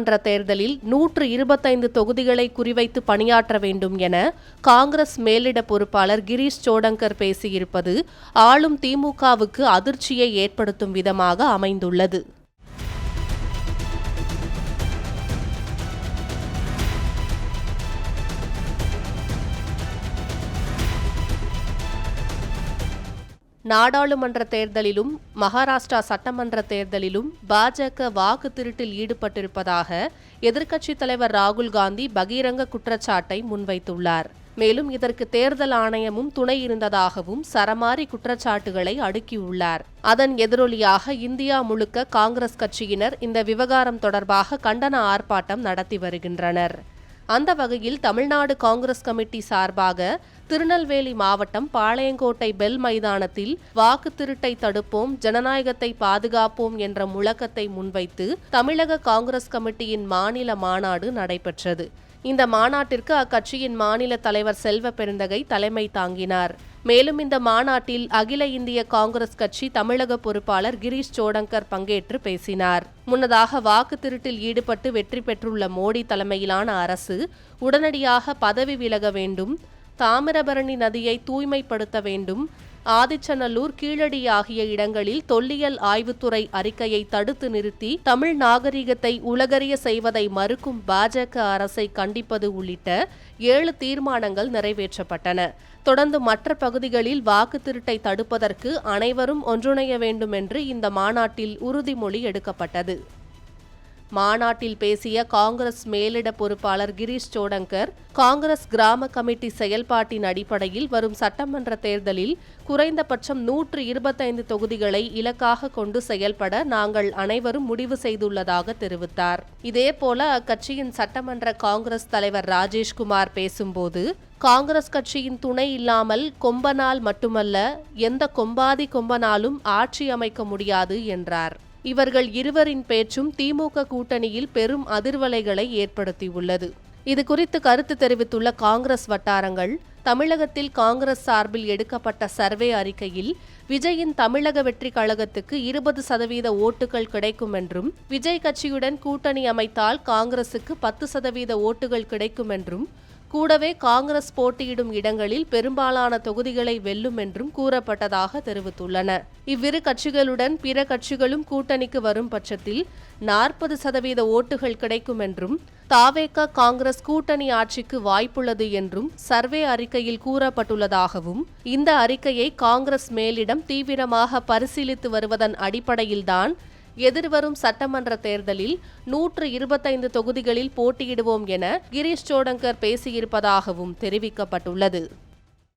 சட்டமன்ற தேர்தலில் நூற்று இருபத்தைந்து தொகுதிகளை குறிவைத்து பணியாற்ற வேண்டும் என காங்கிரஸ் மேலிட பொறுப்பாளர் கிரீஷ் சோடங்கர் பேசியிருப்பது ஆளும் திமுகவுக்கு அதிர்ச்சியை ஏற்படுத்தும் விதமாக அமைந்துள்ளது. நாடாளுமன்ற தேர்தலிலும் மகாராஷ்டிரா சட்டமன்ற தேர்தலிலும் பாஜக வாக்கு திருட்டில் ஈடுபட்டிருப்பதாக எதிர்க்கட்சித் தலைவர் ராகுல் காந்தி பகிரங்க குற்றச்சாட்டை முன்வைத்துள்ளார். மேலும் இதற்கு தேர்தல் ஆணையமும் துணை இருந்ததாகவும் சரமாரி குற்றச்சாட்டுகளை அடுக்கியுள்ளார். அதன் எதிரொலியாக இந்தியா முழுக்க காங்கிரஸ் கட்சியினர் இந்த விவகாரம் தொடர்பாக கண்டன ஆர்ப்பாட்டம் நடத்தி வருகின்றனர். அந்த வகையில் தமிழ்நாடு காங்கிரஸ் கமிட்டி சார்பாக திருநெல்வேலி மாவட்டம் பாளையங்கோட்டை பெல் மைதானத்தில் வாக்கு திருட்டை தடுப்போம் ஜனநாயகத்தை பாதுகாப்போம் என்ற முழக்கத்தை முன்வைத்து தமிழக காங்கிரஸ் கமிட்டியின் மாநில மாநாடு நடைபெற்றது. இந்த மாநாட்டிற்கு அக்கட்சியின் மாநில தலைவர் செல்வ பெருந்தகை தலைமை தாங்கினார். மேலும் இந்த மாநாட்டில் அகில இந்திய காங்கிரஸ் கட்சி தமிழக பொறுப்பாளர் கிரீஷ் சோடங்கர் பங்கேற்று பேசினார். முன்னதாக வாக்கு திருட்டில் ஈடுபட்டு வெற்றி பெற்றுள்ள மோடி தலைமையிலான அரசு உடனடியாக பதவி விலக வேண்டும் தாமிரபரணி நதியை தூய்மைப்படுத்த வேண்டும். ஆதிச்சநல்லூர் கீழடி ஆகிய இடங்களில் தொல்லியல் ஆய்வுத்துறை அறிக்கையை தடுத்து நிறுத்தி தமிழ் நாகரிகத்தை உலகறிய செய்வதை மறுக்கும் பாஜக அரசை கண்டிப்பது உள்ளிட்ட ஏழு தீர்மானங்கள் நிறைவேற்றப்பட்டன. தொடர்ந்து மற்ற பகுதிகளில் வாக்கு திருட்டை தடுப்பதற்கு அனைவரும் ஒன்றிணைய வேண்டும் என்று இந்த மாநாட்டில் உறுதிமொழி எடுக்கப்பட்டது. மாநாட்டில் பேசிய காங்கிரஸ் மேலிட பொறுப்பாளர் கிரீஷ் சோடங்கர் காங்கிரஸ் கிராம கமிட்டி செயல்பாட்டின் அடிப்படையில் வரும் சட்டமன்ற தேர்தலில் குறைந்தபட்சம் நூற்று இருபத்தைந்து தொகுதிகளை இலக்காக கொண்டு செயல்பட நாங்கள் அனைவரும் முடிவு செய்துள்ளதாக தெரிவித்தார். இதேபோல அக்கட்சியின் சட்டமன்ற காங்கிரஸ் தலைவர் ராஜேஷ்குமார் பேசும்போது காங்கிரஸ் கட்சியின் துணை இல்லாமல் கொம்பனால் மட்டுமல்ல எந்த கொம்பாதி கொம்பனாலும் ஆட்சி அமைக்க முடியாது என்றார். இவர்கள் இருவரின் பேச்சும் திமுக கூட்டணியில் பெரும் அதிர்வலைகளை ஏற்படுத்தியுள்ளது. இது குறித்து கருத்து தெரிவித்துள்ள காங்கிரஸ் வட்டாரங்கள் தமிழகத்தில் காங்கிரஸ் சார்பில் எடுக்கப்பட்ட சர்வே அறிக்கையில் விஜயின் தமிழக வெற்றி கழகத்துக்கு இருபது சதவீத ஓட்டுகள் கிடைக்கும் என்றும் விஜய் கட்சியுடன் கூட்டணி அமைத்தால் காங்கிரசுக்கு பத்து சதவீத ஓட்டுகள் கிடைக்கும் என்றும் கூடவே காங்கிரஸ் போட்டியிடும் இடங்களில் பெரும்பாலான தொகுதிகளை வெல்லும் என்றும் கூறப்பட்டதாக தெரிவித்துள்ளன. இவ்விரு கட்சிகளுடன் பிற கட்சிகளும் கூட்டணிக்கு வரும் பட்சத்தில் நாற்பது சதவீத ஓட்டுகள் கிடைக்கும் என்றும் தாவேக காங்கிரஸ் கூட்டணி ஆட்சிக்கு வாய்ப்புள்ளது என்றும் சர்வே அறிக்கையில் கூறப்பட்டுள்ளதாகவும் இந்த அறிக்கையை காங்கிரஸ் மேலிடம் தீவிரமாக பரிசீலித்து வருவதன் அடிப்படையில்தான் எதிர்வரும் சட்டமன்ற தேர்தலில் நூற்று இருபத்தைந்து தொகுதிகளில் போட்டியிடுவோம் என கிரீஷ் சோடங்கர் பேசியிருப்பதாகவும் தெரிவிக்கப்பட்டுள்ளது.